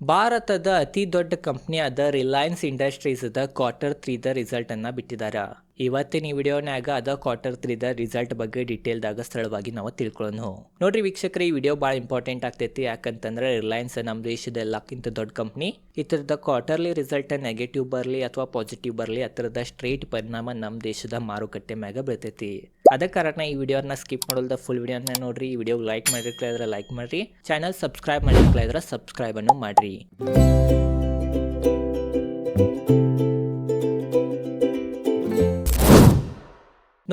ಭಾರತದ ಅತಿ ದೊಡ್ಡ ಕಂಪ್ನಿಯಾದ ರಿಲಯನ್ಸ್ ಇಂಡಸ್ಟ್ರೀಸ್ದ ಕ್ವಾರ್ಟರ್ ತ್ರೀದ ರಿಸಲ್ಟ್ ಅನ್ನ ಬಿಟ್ಟಿದ್ದಾರೆ ಇವತ್ತಿನ ಈ ವಿಡಿಯೋನ್ಯಾಗ ಅದ ಕ್ವಾರ್ಟರ್ ತ್ರೀದ ರಿಸಲ್ಟ್ ಬಗ್ಗೆ ಡೀಟೇಲ್ದಾಗ ಸ್ಥಳವಾಗಿ ನಾವು ತಿಳ್ಕೊಳ್ಳೋಣ ನೋಡ್ರಿ ವೀಕ್ಷಕರ, ಈ ವಿಡಿಯೋ ಭಾಳ ಇಂಪಾರ್ಟೆಂಟ್ ಆಗ್ತೈತಿ. ಯಾಕಂತಂದ್ರೆ ರಿಲಯನ್ಸ್ ನಮ್ಮ ದೇಶದ ಎಲ್ಲಕ್ಕಿಂತ ದೊಡ್ಡ ಕಂಪ್ನಿ. ಇತರದ ಕ್ವಾರ್ಟರ್ಲಿ ರಿಸಲ್ಟ್ ನೆಗೆಟಿವ್ ಬರಲಿ ಅಥವಾ ಪಾಸಿಟಿವ್ ಬರಲಿ ಅದರದ ಸ್ಟ್ರೇಟ್ ಪರಿಣಾಮ ನಮ್ಮ ದೇಶದ ಮಾರುಕಟ್ಟೆ ಮ್ಯಾಗ ಬೀಳ್ತೈತಿ. ಅದ ಕಾರಣ ಈ ವಿಡಿಯೋನ ಸ್ಕಿಪ್ ಮಾಡೋದ ಫುಲ್ ವಿಡಿಯೋನ ನೋಡ್ರಿ. ಈ ವಿಡಿಯೋ ಲೈಕ್ ಮಾಡಿರ್ತಾ ಲೈಕ್ ಮಾಡ್ರಿ. ಚಾನಲ್ ಸಬ್ಸ್ಕ್ರೈಬ್ ಮಾಡಿರ್ತಾ ಇದ್ರೆ ಸಬ್ಸ್ಕ್ರೈಬ್ ಅನ್ನು ಮಾಡ್ರಿ.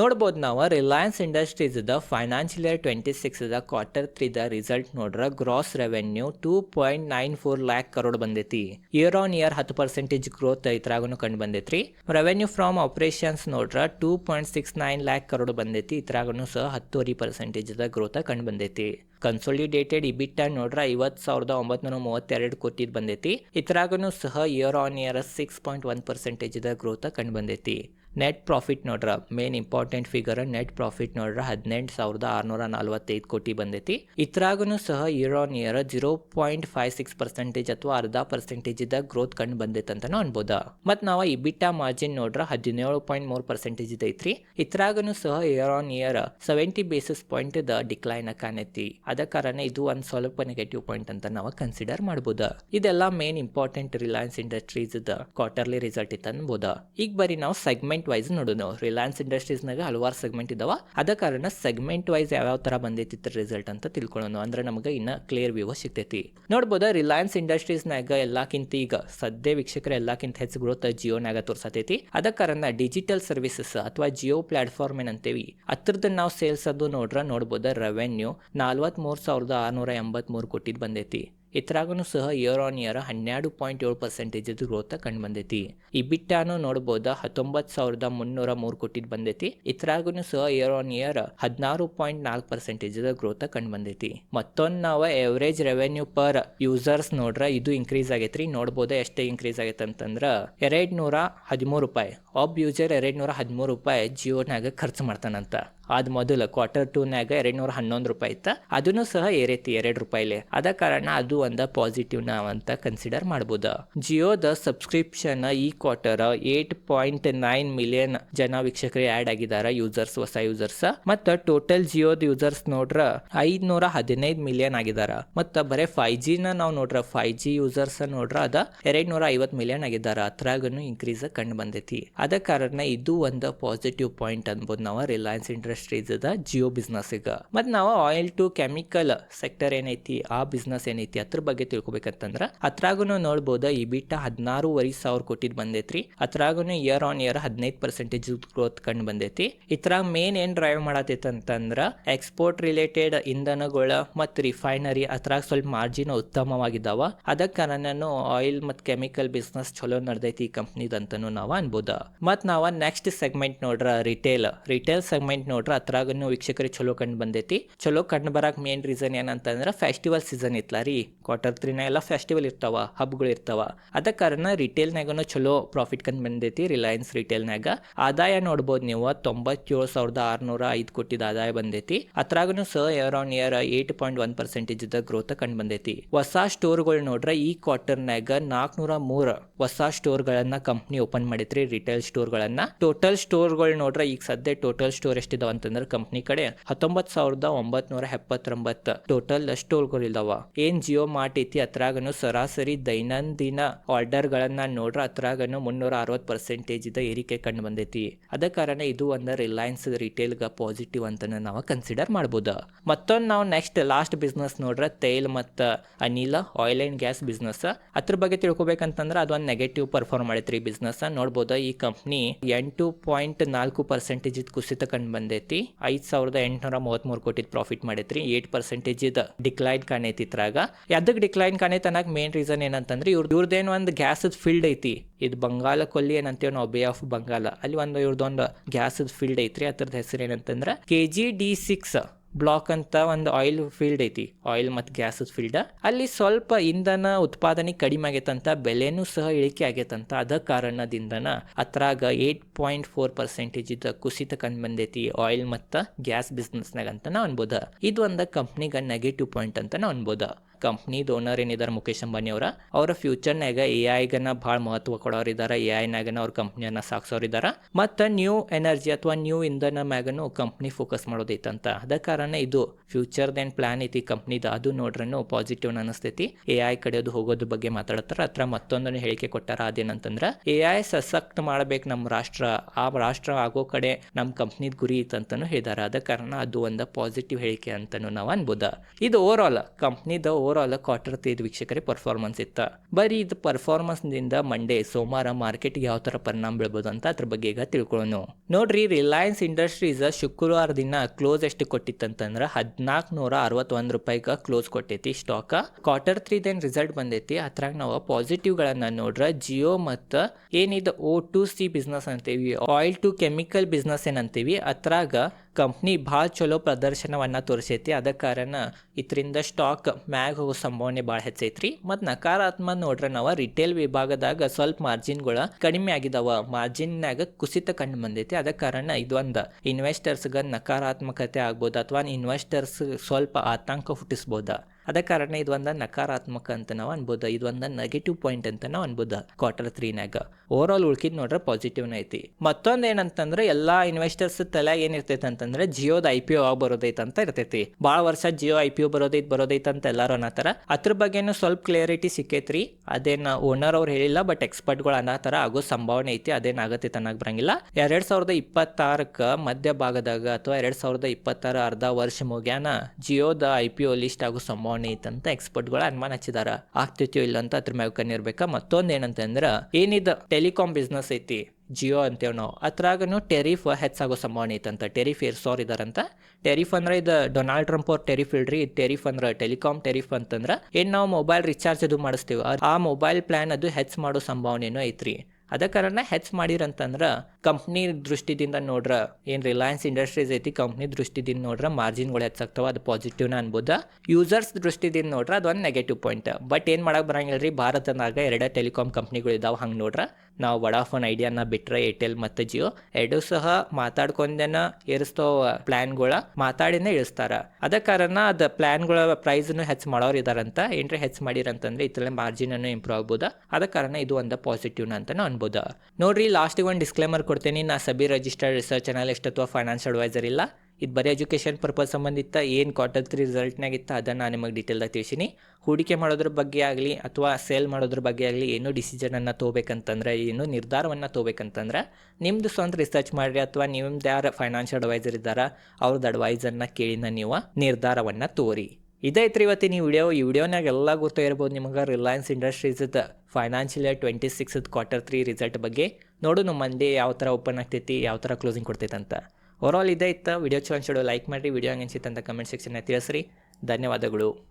ನೋಡ್ಬೋದು ನಾವು ರಿಲಯನ್ಸ್ ಇಂಡಸ್ಟ್ರೀಸ್ದ ಫೈನಾನ್ಷಿಯಲ್ ಇಯರ್ ಟ್ವೆಂಟಿ ಸಿಕ್ಸ್ದ ಕ್ವಾರ್ಟರ್ ತ್ರೀದ ರಿಸಲ್ಟ್ ನೋಡ್ರ gross revenue two point nine four lakh crore ಬಂದೈತಿ. ಇಯರ್ ಆನ್ ಇಯರ್ ಹತ್ತು ಪರ್ಸೆಂಟೇಜ್ ಗ್ರೋತ್ ಇದ್ರಾಗೂ ಕಂಡು ಬಂದೈತಿ ರೆವೆನ್ಯೂ ಫ್ರಮ್ ಆಪರೇಷನ್ಸ್ ನೋಡ್ರ two point six nine lakh crore ಬಂದೈತಿ ಇದ್ರಾಗೂ ಸಹ ಹತ್ತುವರೆ ಪರ್ಸೆಂಟೇಜ್ದ ಗ್ರೋತ್ ಕಂಡು ಬಂದೈತಿ. ಕನ್ಸೋಲಿಡೇಟೆಡ್ ಇಬಿಟ್ ನೋಡ್ರ ಐವತ್ತು ಸಾವಿರದ ಒಂಬತ್ನೂರ ಮೂವತ್ತೆರಡು ಕೋಟಿ ಬಂದೈತಿ ಇದ್ರಾಗೂ ಸಹ year on year six point one percentage growth ಕಂಡು ಬಂದೈತಿ. ನೆಟ್ ಪ್ರಾಫಿಟ್ ನೋಡ್ರ main important figure net profit ನೋಡ್ರ ಹದಿನೆಂಟು ಸಾವಿರದ ಆರುನೂರ ನಲವತ್ತೈದು ಕೋಟಿ ಬಂದೈತಿ. ಇತ್ರಾಗೂ ಸಹ year on year zero point five six percentage ಅಥವಾ ಅರ್ಧ ಪರ್ಸೆಂಟೇಜ್ ಇದ್ದ ಗ್ರೋತ್ ಕಂಡು ಬಂದೈತೆ ಅಂತ ಅನ್ಬೋದ. ಮತ್ತು ನಾವು ಬಿಟ್ಟ ಮಾರ್ಜಿನ್ ನೋಡ್ರ ಹದಿನೇಳು ಪಾಯಿಂಟ್ ಮೂರ್ ಪರ್ಸೆಂಟೇಜ್ ಐತ್ರಿ ಇತ್ರಾಗೂ ಸಹ year on year seventy basis point the decline ಕಾಣೈತಿ. ಅದ ಕಾರಣ ಇದು ಒಂದು ಸ್ವಲ್ಪ ನೆಗೆಟಿವ್ ಪಾಯಿಂಟ್ ಅಂತ ನಾವು ಕನ್ಸಿಡರ್ ಮಾಡಬಹುದ ಇದೆಲ್ಲ main important Reliance Industries quarterly result ಇತ್ತು ಅನ್ಬೋದ. ಈಗ ಬರೀ ನಾವು ಸೆಗ್ಮೆಂಟ್ ವೈಸ್ ನೋಡೋಣ ರಿಲಯನ್ಸ್ ಇಂಡಸ್ಟ್ರೀಸ್ನಾಗ ಹಲವಾರು ಸೆಗ್ಮೆಂಟ್ ಇದಾವ. ಅದ ಕಾರಣ ಸೆಗ್ಮೆಂಟ್ ವೈಸ್ ಯಾವ್ಯಾವ ತರ ಬಂದೈತಿ ರಿಸಲ್ಟ್ ಅಂತ ತಿಳ್ಕೊಳ್ಳೋಣ ಅಂದ್ರೆ ನಮಗೆ ಇನ್ನ ಕ್ಲಿಯರ್ ವ್ಯೂ ಸಿಗ್ತೈತಿ. ನೋಡ್ಬೋದ ರಿಲಯನ್ಸ್ ಇಂಡಸ್ಟ್ರೀಸ್ನಾಗ ಎಲ್ಲಕ್ಕಿಂತ ಈಗ ಸದ್ಯ ವೀಕ್ಷಕರ ಎಲ್ಲಕ್ಕಿಂತ ಹೆಚ್ಚು ಗ್ರೋತ್ ಜಿಯೋನಾಗ ತೋರ್ಸತೈತಿ. ಅದ ಕಾರಣ ಡಿಜಿಟಲ್ ಸರ್ವಿಸಸ್ ಅಥವಾ ಜಿಯೋ ಪ್ಲಾಟ್ಫಾರ್ಮ್ ಏನಂತೇವಿ ಹತ್ರದ ನಾವು ಸೇಲ್ಸ್ ಅದು ನೋಡ್ರ ನೋಡ್ಬೋದ ರೆವೆನ್ಯೂ ನಲ್ವತ್ತ್ ಮೂರು ಸಾವಿರದ ಆರುನೂರ ಎಂಬತ್ಮೂರು ಕೋಟಿದ್ ಬಂದೈತಿ. ಇದ್ರಾಗೂ ಸಹ ಇಯರ್ ಆನ್ ಇಯರ್ ಹನ್ನೆರಡು ಪಾಯಿಂಟ್ ಏಳು ಪರ್ಸೆಂಟೇಜ್ ಗ್ರೋತ್ ಕಂಡು ಬಂದೈತಿ ಇಬಿಟ್ಟಾನು ನೋಡ್ಬೋದ ಹತ್ತೊಂಬತ್ತು ಸಾವಿರದ ಮುನ್ನೂರ ಮೂರು ಕೋಟಿದ್ ಬಂದೈತಿ. ಇದ್ರಾಗೂ ಸಹ ಇಯರ್ ಆನ್ ಇಯರ್ ಹದಿನಾರು ಪಾಯಿಂಟ್ ನಾಲ್ಕು ಪರ್ಸೆಂಟೇಜ್ ಗ್ರೋತ್ ಕಂಡು ಬಂದೈತಿ ಮತ್ತೊಂದು ನಾವು ಎವರೇಜ್ ರೆವೆನ್ಯೂ ಪರ್ ಯೂಸರ್ಸ್ ನೋಡ್ರ ಇದು ಇನ್ಕ್ರೀಸ್ ಆಗೈತ್ರಿ. ನೋಡ್ಬೋದ ಎಷ್ಟೇ ಇನ್ಕ್ರೀಸ್ ಆಗೈತೆ ಅಂತಂದ್ರ ಎರಡ್ ನೂರ ಹದಿಮೂರು ರೂಪಾಯಿ. ಒಬ್ ಯೂಸರ್ ಎರಡ್ ನೂರ ಹದಿಮೂರು ರೂಪಾಯಿ ಜಿಯೋನಾಗ ಖರ್ಚು ಮಾಡ್ತಾನಂತ. ಅದ್ ಮೊದಲು ಕ್ವಾರ್ಟರ್ ಟೂನ್ಯಾಗ ಎರಡು ನೂರ ಹನ್ನೊಂದು ರೂಪಾಯಿ ಇತ್ತು. ಅದನ್ನು ಸಹ ಏರೈತಿ ಎರಡು ರೂಪಾಯಿಲೆ. ಅದ ಕಾರಣ ಅದು ಒಂದ ಪಾಸಿಟಿವ್ ನಾವ್ ಅಂತ ಕನ್ಸಿಡರ್ ಮಾಡ್ಬೋದು. ಜಿಯೋದ ಸಬ್ಸ್ಕ್ರಿಪ್ಷನ್ ಈ quarter eight point nine million ಜನ ವೀಕ್ಷಕರು ಆಡ್ ಆಗಿದಾರ ಯೂಸರ್ಸ್ ಹೊಸ ಯೂಸರ್ಸ್ ಮತ್ತ ಟೋಟಲ್ ಜಿಯೋದ ಯೂಸರ್ಸ್ ನೋಡ್ರ ಐದ್ನೂರ ಹದಿನೈದು ಮಿಲಿಯನ್ ಆಗಿದಾರ. ಮತ್ತ ಬರೀ ಫೈವ್ ಜಿನ ನಾವು ನೋಡ್ರ ಫೈವ್ ಜಿ ಯೂಸರ್ಸ್ ನೋಡ್ರ ಅದ ಎರಡ್ ನೂರ ಐವತ್ ಮಿಲಿಯನ್ ಆಗಿದಾರ. ಅದ್ರಾಗನು ಇನ್ಕ್ರೀಸ್ ಕಂಡು ಬಂದೈತಿ. ಅದ ಕಾರಣ ಇದು ಒಂದು ಪಾಸಿಟಿವ್ ಪಾಯಿಂಟ್ ಅನ್ಬೋದು ನಾವು ರಿಲಯನ್ಸ್ ಇಂಡಸ್ಟ್ರೀಸ್ ಅದ ಜಿಯೋ ಬಿಸ್ನೆಸ್ ಈಗ. ಮತ್ತೆ ನಾವು ಆಯಿಲ್ ಟು ಕೆಮಿಕಲ್ ಸೆಕ್ಟರ್ ಏನೈತಿ, ಆ ಬಿಸ್ನೆಸ್ ಏನೈತಿ ಅದ್ರ ಬಗ್ಗೆ ತಿಳ್ಕೊಬೇಕಂತಂದ್ರ ಅದ್ರಾಗುನು ನೋಡ್ಬೋದು ಈ ಬಿಟ್ಟ ಹದಿನಾರೂವರೆ ಸಾವಿರ ಕೋಟಿ ಬಂದೈತ್ರಿ. ಅದ್ರಾಗುನು ಇಯರ್ ಆನ್ ಇಯರ್ ಹದಿನೈದು ಪರ್ಸೆಂಟೇಜ್ ಗ್ರೋತ್ ಕಂಡು ಬಂದೈತಿ. ಇತರ ಮೇನ್ ಏನ್ ಡ್ರೈವ್ ಮಾಡತೈತಿ ಅಂತಂದ್ರ ಎಕ್ಸ್ಪೋರ್ಟ್ ರಿಲೇಟೆಡ್ ಇಂಧನಗಳ ಮತ್ತು ರಿಫೈನರಿ ಅದ್ರಾಗ ಸ್ವಲ್ಪ ಮಾರ್ಜಿನ್ ಉತ್ತಮವಾಗಿದ್ದಾವ. ಅದಕ್ಕೆ ಕಾರಣನು ಆಯಿಲ್ ಮತ್ ಕೆಮಿಕಲ್ ಬಿಸ್ನೆಸ್ ಚಲೋ ನಡೆದೈತಿ ಈ ಕಂಪ್ನಿದಂತನೂ ನಾವು ಅನ್ಬೋದ. ಮತ್ ನಾವ ನೆಕ್ಸ್ಟ್ ಸೆಗ್ಮೆಂಟ್ ನೋಡ್ರ ರಿಟೇಲ್ ರಿಟೇಲ್ ಸೆಗ್ಮೆಂಟ್ ನೋಡ್ರ ಅದ್ರಾಗನು ವೀಕ್ಷಕರಿಗೆ ಚಲೋ ಕಂಡು ಬಂದೈತಿ. ಚಲೋ ಕಂಡು ಬರಕ್ ಮೇನ್ ರೀಸನ್ ಏನಂತಂದ್ರೆ ಫೆಸ್ಟಿವಲ್ ಸೀಸನ್ ಇತ್ತಲ್ಲ ರೀ. ಕ್ವಾರ್ಟರ್ ತ್ರೀನ ಎಲ್ಲ ಫೆಸ್ಟಿವಲ್ ಇರ್ತಾವ, ಹಬ್ಗಳು ಇರ್ತಾವ. ಅದ ಕಾರಣ ರಿಟೇಲ್ನಾಗನು ಚಲೋ ಪ್ರಾಫಿಟ್ ಕಂಡು ಬಂದೈತಿ ರಿಲಯನ್ಸ್ ರಿಟೇಲ್ನಾಗ ಆದಾಯ ನೋಡ್ಬೋದು ನೀವು ತೊಂಬತ್ತೇಳು ಸಾವಿರದ ಆರ್ನೂರ ಐದು ಕೋಟಿದ ಆದಾಯ ಬಂದೈತಿ. ಅತ್ರಾಗನು ಸಹ year on year eight point one percentage growth ಕಂಡು ಬಂದೈತಿ. ಹೊಸ ಸ್ಟೋರ್ಗಳು ನೋಡ್ರ ಈ ಕ್ವಾರ್ಟರ್ನಾಗ ನಾಲ್ಕನೂರ ಮೂರ ಹೊಸ ಸ್ಟೋರ್ಗಳನ್ನ ಕಂಪ್ನಿ ಓಪನ್ ಮಾಡಿತ್ರಿ ರಿಟೇಲ್ ಸ್ಟೋರ್ಗಳನ್ನ ಟೋಟಲ್ ಸ್ಟೋರ್ಗಳು ನೋಡ್ರ ಈಗ ಸದ್ಯ ಟೋಟಲ್ ಸ್ಟೋರ್ ಎಷ್ಟಿದಾವ ಅಂತಂದ್ರೆ ಕಂಪ್ನಿ ಕಡೆ ಹತ್ತೊಂಬತ್ತು ಸಾವಿರದ ಒಂಬತ್ನೂರ ಎಪ್ಪತ್ತೊಂಬತ್ತು. ಟೋಟಲ್ ಅಷ್ಟು ಇದಾವ ಏನ್ ಜಿಯೋ ಮಾರ್ಟ್ ಐತಿ ಅತ್ರಾಗನು ಸರಾಸರಿ ದೈನಂದಿನ ಆರ್ಡರ್ ಗಳನ್ನ ನೋಡ್ರ ಅತ್ರಾಗನು ಮುನ್ನೂರ ಅರವತ್ ಪರ್ಸೆಂಟೇಜ್ ಇದ ಏರಿಕೆ ಕಂಡು ಬಂದೈತಿ. ಅದ ಕಾರಣ ಇದು ಒಂದ ರಿಲಯನ್ಸ್ ರಿಟೇಲ್ ಗ ಪಾಸಿಟಿವ್ ಅಂತ ನಾವು ಕನ್ಸಿಡರ್ ಮಾಡ್ಬೋದು. ಮತ್ತೊಂದು ನಾವು ನೆಕ್ಸ್ಟ್ ಲಾಸ್ಟ್ ಬಿಸ್ನೆಸ್ ನೋಡ್ರ ತೈಲ್ ಮತ್ತ ಅನಿಲ ಆಯಿಲ್ ಅಂಡ್ ಗ್ಯಾಸ್ ಬಿಸ್ನೆಸ್ ಅದ್ರ ಬಗ್ಗೆ ತಿಳ್ಕೊಬೇಕಂತಂದ್ರೆ ಅದೊಂದು ನೆಗೆಟಿವ್ ಪರ್ಫಾರ್ಮ್ ಮಾಡೈತ್ರಿ ಬಿಸ್ನೆಸ್ ನೋಡಬಹುದು ಈ ಕಂಪ್ನಿ ಎಂಟು ಪಾಯಿಂಟ್ ನಾಲ್ಕು ಪರ್ಸೆಂಟೇಜ್ ಕುಸಿತ ಕಂಡು ಬಂದೈತಿ. ಐದ್ ಸಾವಿರದ ಎಂಟುನೂರ ಮೂವತ್ಮೂರು ಕೋಟಿ ಪ್ರಾಫಿಟ್ ಮಾಡೈತ್ರಿ ಏಟ್ ಪರ್ಸೆಂಟೇಜ್ ಇದ ಡಿಕ್ಲೈನ್ ಕಾಣೈತಿ ಇದ್ರಾಗ. ಅದಕ್ಕೆ ಡಿಕ್ಲೈನ್ ಕಾಣೈತೆ ಅನ್ನಕ್ ಮೇನ್ ರೀಸನ್ ಏನಂತಂದ್ರೆ ಇವ್ರದ್ದು ಇವ್ರದ್ದೇನು ಒಂದು ಗ್ಯಾಸದ ಫೀಲ್ಡ್ ಐತಿ. ಇದು ಬಂಗಾಲ ಕೊಲ್ಲಿ ಏನಂತೇವೆ ನಾವು ಬೇ ಆಫ್ ಬಂಗಾಲ ಅಲ್ಲಿ ಒಂದು ಇವ್ರದ್ದೊಂದು ಗ್ಯಾಸದ ಫೀಲ್ಡ್ ಐತ್ರಿ. ಅದ್ರದ್ದು ಹೆಸರು ಏನಂತಂದ್ರೆ K G D six block ಅಂತ ಒಂದು ಆಯಿಲ್ ಫೀಲ್ಡ್ ಐತಿ. ಆಯಿಲ್ ಮತ್ತು ಗ್ಯಾಸದ ಫೀಲ್ಡ್. ಅಲ್ಲಿ ಸ್ವಲ್ಪ ಇಂಧನ ಉತ್ಪಾದನೆ ಕಡಿಮೆ ಆಗೈತಂತ, ಬೆಲೆನೂ ಸಹ ಇಳಿಕೆ ಆಗೈತಂತ, ಅದ ಕಾರಣದಿಂದನ ಅತ್ರಾಗ ಏಟ್ ಪಾಯಿಂಟ್ ಫೋರ್ ಪರ್ಸೆಂಟೇಜ್ ಇದ್ದ ಕುಸಿತ ಕಂಡು ಬಂದೈತಿ ಆಯಿಲ್ ಮತ್ತು ಗ್ಯಾಸ್ ಬಿಸ್ನೆಸ್ನಾಗ ಅಂತ ಅನ್ಬೋದ. ಇದು ಒಂದು ಕಂಪ್ನಿಗೆ ನೆಗೆಟಿವ್ ಪಾಯಿಂಟ್ ಅಂತ ಅನ್ಬೋದ. ಕಂಪ್ನಿದ ಓನರ್ ಏನಿದ್ದಾರೆ ಮುಖೇಶ್ ಅಂಬಾನಿ ಅವರ ಅವರ ಫ್ಯೂಚರ್ನಾಗ ಎ ಐಗನ ಭಾಳ ಮಹತ್ವ ಕೊಡೋರ್ ಇದಾರೆ ಎ ಐನಾಗನ ಅವ್ರ ಕಂಪ್ನಿಯನ್ನ ಸಾಕ್ಸೋರಿದ್ದಾರೆ ಮತ್ತು ನ್ಯೂ ಎನರ್ಜಿ ಅಥವಾ ನ್ಯೂ ಇಂಧನ ಮ್ಯಾಗನು ಕಂಪ್ನಿ ಫೋಕಸ್ ಮಾಡೋದೈತಂತ. ಅದ ಕಾರಣ ಇದು ಫ್ಯೂಚರ್ದೇನು ಪ್ಲಾನ್ ಐತಿ ಕಂಪ್ನಿದ ಅದು ನೋಡ್ರೂ ಪಾಸಿಟಿವ್ ಅನಿಸ್ತೈತಿ. ಎ ಐ ಕಡೆದು ಹೋಗೋದ್ರ ಬಗ್ಗೆ ಮಾತಾಡ್ತಾರ. ಹತ್ರ ಮತ್ತೊಂದನ್ನು ಹೇಳಿಕೆ ಕೊಟ್ಟಾರ ಅದೇನಂತಂದ್ರೆ ಎ ಐ ಸಶಕ್ತ ಮಾಡ್ಬೇಕು ನಮ್ಮ ರಾಷ್ಟ್ರ, ಆ ರಾಷ್ಟ್ರ ಆಗೋ ಕಡೆ ನಮ್ಮ ಕಂಪ್ನಿದ ಗುರಿ ಇತ್ತಂತನೂ ಹೇಳಿದಾರೆ. ಅದ ಕಾರಣ ಅದು ಒಂದು ಪಾಸಿಟಿವ್ ಹೇಳಿಕೆ ಅಂತನೂ ನಾವು ಅನ್ಬೋದ. ಇದು ಓವರ್ ಆಲ್ ಕಂಪ್ನಿದ ಓವರ್ ಆಲ್ ಕ್ವಾರ್ಟರ್ ತೈದು ವೀಕ್ಷಕರೇ ಪರ್ಫಾರ್ಮೆನ್ಸ್ ಇತ್ತ. ಬರೀ ಇದು ಪರ್ಫಾರ್ಮೆನ್ಸ್ನಿಂದ ಮಂಡೇ ಸೋಮವಾರ ಮಾರ್ಕೆಟ್ಗೆ ಯಾವ ಥರ ಪರಿಣಾಮ ಬೀಳ್ಬೋದು ಅಂತ ಅದ್ರ ಬಗ್ಗೆ ಈಗ ತಿಳ್ಕೊಳ್ಳೋಣ ನೋಡ್ರಿ ರಿಲಯನ್ಸ್ ಇಂಡಸ್ಟ್ರೀಸ್ ಶುಕ್ರವಾರ ದಿನ ಕ್ಲೋಸ್ ಎಷ್ಟು ಕೊಟ್ಟಿತ್ತಂತಂದ್ರೆ ಹದಿನಾಲ್ಕು ನೂರ ಅರವತ್ತೊಂದು ರೂಪಾಯಿಗೆ ಕ್ಲೋಸ್ ಕೊಟ್ಟೈತಿ ಸ್ಟಾಕ್ ಕ್ವಾರ್ಟರ್ ತ್ರೀದೇನು ರಿಸಲ್ಟ್ ಬಂದೈತಿ. ಅದ್ರಾಗ ನಾವು ಪಾಸಿಟಿವ್ಗಳನ್ನು ನೋಡ್ರೆ ಜಿಯೋ ಮತ್ತು ಏನಿದೆ ಓ ಟು ಸಿ ಬಿಸ್ನೆಸ್ ಅಂತೀವಿ ಆಯಿಲ್ ಟು ಕೆಮಿಕಲ್ ಬಿಸ್ನೆಸ್ ಏನಂತೀವಿ ಅದ್ರಾಗ ಕಂಪ್ನಿ ಭಾಳ ಚಲೋ ಪ್ರದರ್ಶನವನ್ನು ತೋರಿಸೈತಿ. ಅದ ಕಾರಣ ಇದರಿಂದ ಸ್ಟಾಕ್ ಮ್ಯಾಗ ಹೋಗೋ ಸಂಭಾವನೆ ಭಾಳ ಹೆಚ್ಚೈತ್ರಿ. ಮತ್ತು ನಕಾರಾತ್ಮಕ ನೋಡ್ರೆ ನಾವು ರಿಟೇಲ್ ವಿಭಾಗದಾಗ ಸ್ವಲ್ಪ ಮಾರ್ಜಿನ್ಗಳ ಕಡಿಮೆ ಆಗಿದಾವ. ಮಾರ್ಜಿನ್ನಾಗ ಕುಸಿತ ಕಂಡು ಬಂದೈತಿ. ಅದ ಕಾರಣ ಇದೊಂದು ಇನ್ವೆಸ್ಟರ್ಸ್ಗೆ ನಕಾರಾತ್ಮಕತೆ ಆಗ್ಬೋದು ಅಥವಾ ಇನ್ವೆಸ್ಟರ್ಸ್ ಸ್ವಲ್ಪ ಆತಂಕ ಹುಟ್ಟಿಸ್ಬೋದ? ಅದ ಕಾರಣ ಇದೊಂದು ನಕಾರಾತ್ಮಕ ಅಂತ ನಾವು ಅನ್ಬೋದು. ಇದೊಂದು ನೆಗೆಟಿವ್ ಪಾಯಿಂಟ್ ಅಂತ ನಾವು ಅನ್ಬೋದು. ಕ್ವಾರ್ಟರ್ ತ್ರೀನಾಗ ಓವರ್ ಆಲ್ ಉಳ್ಕಿದ್ ನೋಡ್ರೆ ಪಾಸಿಟಿವ್ನ ಐತಿ. ಮತ್ತೊಂದು ಏನಂತಂದ್ರೆ ಎಲ್ಲಾ ಇನ್ವೆಸ್ಟರ್ಸ್ ತಲೆ ಏನಿರ್ತೈತೆ ಅಂತಂದ್ರೆ ಜಿಯೋದ ಐ ಪಿ ಒ ಬರೋದೈತೆ ಅಂತ ಇರ್ತೈತಿ. ಬಹಳ ವರ್ಷ ಜಿಯೋ ಐ ಪಿ ಒ ಬರೋದೈತೆ ಬರೋದೈತೆ ಅಂತ ಎಲ್ಲಾರು ಅನ್ನತಾರ. ಅದ್ರ ಬಗ್ಗೆನೂ ಸ್ವಲ್ಪ ಕ್ಲಿಯರಿಟಿ ಸಿಕ್ಕೈತ್ರಿ. ಅದೇನ ಓನರ್ ಅವ್ರು ಹೇಳಿಲ್ಲ ಬಟ್ ಎಕ್ಸ್ಪರ್ಟ್ಗಳು ಅನ್ನತಾರ. ಆಗೋ ಸಂಭಾವನೆ ಐತಿ, ಅದೇನ್ ಆಗತ್ತೆ ಅನ್ನಕ್ ಬರಂಗಿಲ್ಲ. ಎರಡ್ ಸಾವಿರದ ಇಪ್ಪತ್ತಾರಕ್ಕ ಮಧ್ಯ ಭಾಗದಾಗ ಅಥವಾ ಎರಡ್ ಸಾವಿರದ ಇಪ್ಪತ್ತಾರ ಅರ್ಧ ವರ್ಷ ಮುಗ್ಯಾನ ಜಿಯೋದ ಐ ಪಿ ಒ ಲಿಸ್ಟ್ ಆಗೋ ಸಂಭಾವನೆ ಎಕ್ಸ್‌ಪರ್ಟ್ಗಳು ಅನುಮಾನ ಹಚ್ಚಿದಾರ. ಆಗ್ತೈತಿಯೋ ಇಲ್ಲ ಅಂತ ಅದ್ರ ಮ್ಯಾಗ ಕಣ್ಣಿರ್ಬೇಕ? ಮತ್ತೊಂದ್ ಏನಂತಂದ್ರ ಏನಿದ ಟೆಲಿಕಾಂ ಬಿಸ್ನೆಸ್ ಐತಿ, ಜಿಯೋ ಅಂತೇವೆ ನಾವು. ಅದ್ರಾಗನು ಟೆರಿಫ್ ಹೆಚ್ಚಾಗೋ ಸಂಭಾವನೆ ಐತಂತ ಟೆರಿಫ್ ಏರ್ಸೋರ್ ಇದಾರಂತ. ಟೆರಿಫ್ ಅಂದ್ರೆ ಇದು ಡೊನಾಲ್ಡ್ ಟ್ರಂಪ್ ಅವ್ರ ಟೆರಿಫ್ ಇಲ್ರಿ. ಟೆರಿಫ್ ಅಂದ್ರೆ ಟೆಲಿಕಾಮ್ ಟೆರಿಫ್ ಅಂತಂದ್ರೆ ಏನು ನಾವು ಮೊಬೈಲ್ ರಿಚಾರ್ಜ್ ಅದು ಮಾಡಿಸ್ತೀವಿ. ಆ ಮೊಬೈಲ್ ಪ್ಲಾನ್ ಅದು ಹೆಚ್ಚು ಮಾಡೋ ಸಂಭಾವನೆನೂ ಐತ್ರಿ. ಅದ ಕಾರಣ ಹೆಚ್ಚು ಮಾಡಿರಂತಂದ್ರೆ ಕಂಪ್ನಿ ದೃಷ್ಟಿದಿಂದ ನೋಡ್ರ ಏನು ರಿಲಯನ್ಸ್ ಇಂಡಸ್ಟ್ರೀಸ್ ಐತಿ, ಕಂಪ್ನಿ ದೃಷ್ಟಿದಿಂದ ನೋಡ್ರ ಮಾರ್ಜಿನ್ಗಳು ಹೆಚ್ಚಾಗ್ತವೆ ಅದು ಪಾಸಿಟಿವ್ನ ಅನ್ಬೋದು. ಯೂಸರ್ಸ್ ದೃಷ್ಟಿದಿಂದ ನೋಡ್ರ ಅದೊಂದು ನೆಗೆಟಿವ್ ಪಾಯಿಂಟ್ ಬಟ್ ಏನು ಮಾಡಕ್ಕೆ ಬರಂಗಿಲ್ಲ ರೀ ಭಾರತದಾಗ ಎರಡೇ ಟೆಲಿಕಾಮ್ ಕಂಪ್ನಿಗಳು ಇದಾವೆ ಹಂಗೆ ನೋಡ್ರ. ನಾವು ವಡಾಫೋನ್ ಐಡಿಯಾನ ಬಿಟ್ರೆ ಏರ್ಟೆಲ್ ಮತ್ತು ಜಿಯೋ ಎರಡೂ ಸಹ ಮಾತಾಡ್ಕೊಂಡೇನ ಏರಿಸ್ತೋ ಪ್ಲ್ಯಾನ್ಗಳ ಮಾತಾಡಿನೇ ಇಳಿಸ್ತಾರ ಅದ ಕಾರಣ ಅದು ಪ್ಲ್ಯಾನ್ಗಳ ಪ್ರೈಸ್ನು ಹೆಚ್ಚು ಮಾಡೋರು ಇದಾರಂತ ಏನ್ರಿ ಹೆಚ್ಚು ಮಾಡಿರಂತಂದ್ರೆ ಇತ್ತಲೇ ಮಾರ್ಜಿನ್ ಅನ್ನು ಇಂಪ್ರೂವ್ ಆಗ್ಬೋದು. ಅದ ಕಾರಣ ಇದು ಒಂದು ಪಾಸಿಟಿವ್ನ ಅಂತಾನು ಅನ್ಬೋದು. ನೋಡ್ರಿ ಲಾಸ್ಟಿಗೆ ಒಂದು ಡಿಸ್ಕ್ಲೇಮರ್ ಕೊಡ್ತೀನಿ. ನಾ ಸಬಿ ರಿಜಿಸ್ಟರ್ಡ್ ರಿಸರ್ಚ್ ಅನಾಲಿಸ್ಟ್ ಅಥವಾ ಫೈನಾನ್ಸ್ ಅಡ್ವೈಸರ್ ಇಲ್ಲ. ಇದು ಬರೀ ಎಜುಕೇಷನ್ ಪರ್ಪಸ್ ಸಂಬಂಧಿತ ಏನು ಕ್ವಾರ್ಟರ್ ತ್ರೀ ರಿಸಲ್ಟ್ನಾಗಿತ್ತು ಅದನ್ನು ನಾನು ನಿಮಗೆ ಡೀಟೇಲ್ದಾಗ ತಿಳಿಸಿನಿ. ಹೂಡಿಕೆ ಮಾಡೋದ್ರ ಬಗ್ಗೆ ಆಗಲಿ ಅಥವಾ ಸೇಲ್ ಮಾಡೋದ್ರ ಬಗ್ಗೆ ಆಗಲಿ ಏನೋ ಡಿಸಿಷನನ್ನು ತೊಗೋಬೇಕಂತಂದ್ರೆ ಏನು ನಿರ್ಧಾರವನ್ನು ತೊಗೋಬೇಕಂತಂದ್ರೆ ನಿಮ್ಮದು ಸ್ವಂತ ರಿಸರ್ಚ್ ಮಾಡಿರಿ ಅಥವಾ ನಿಮ್ದು ಯಾರು ಫೈನಾನ್ಷಿಯಲ್ ಅಡ್ವೈಸರ್ ಇದ್ದಾರ ಅವ್ರದ್ದು ಅಡ್ವೈಸರ್ನ ಕೇಳಿನ ನೀವು ನಿರ್ಧಾರವನ್ನು ತೋರಿ. ಇದೈತ್ರಿ ಇವತ್ತಿನ ಈ ವಿಡಿಯೋ ಈ ವಿಡಿಯೋನಾಗ ಎಲ್ಲ ಗೊತ್ತೇ ಇರ್ಬೋದು ನಿಮಗೆ Reliance ಇಂಡಸ್ಟ್ರೀಸ್ದ financial year twenty six quarter three result ಬಗ್ಗೆ. ನೋಡು ನಮ್ಮ ಮಂದಿ ಯಾವ ಥರ ಓಪನ್ ಆಗ್ತೈತಿ, ಯಾವ ಥರ ಕ್ಲೋಸಿಂಗ್ ಕೊಡ್ತೈತೆ ಓವರಾಲ್ ಇದೇ ಇತ್ತು. ವಿಡಿಯೋ ಚಲೋ ಲೈಕ್ ಮಾಡಿರಿ. ವಿಡಿಯೋ ಹೆಂಗೆ ಅನ್ಸಿತ್ತು ಅಂತ ಕಮೆಂಟ್ ಸೆಕ್ಷನ್ ತಿಳಿಸ್ರಿ. ಧನ್ಯವಾದಗಳು.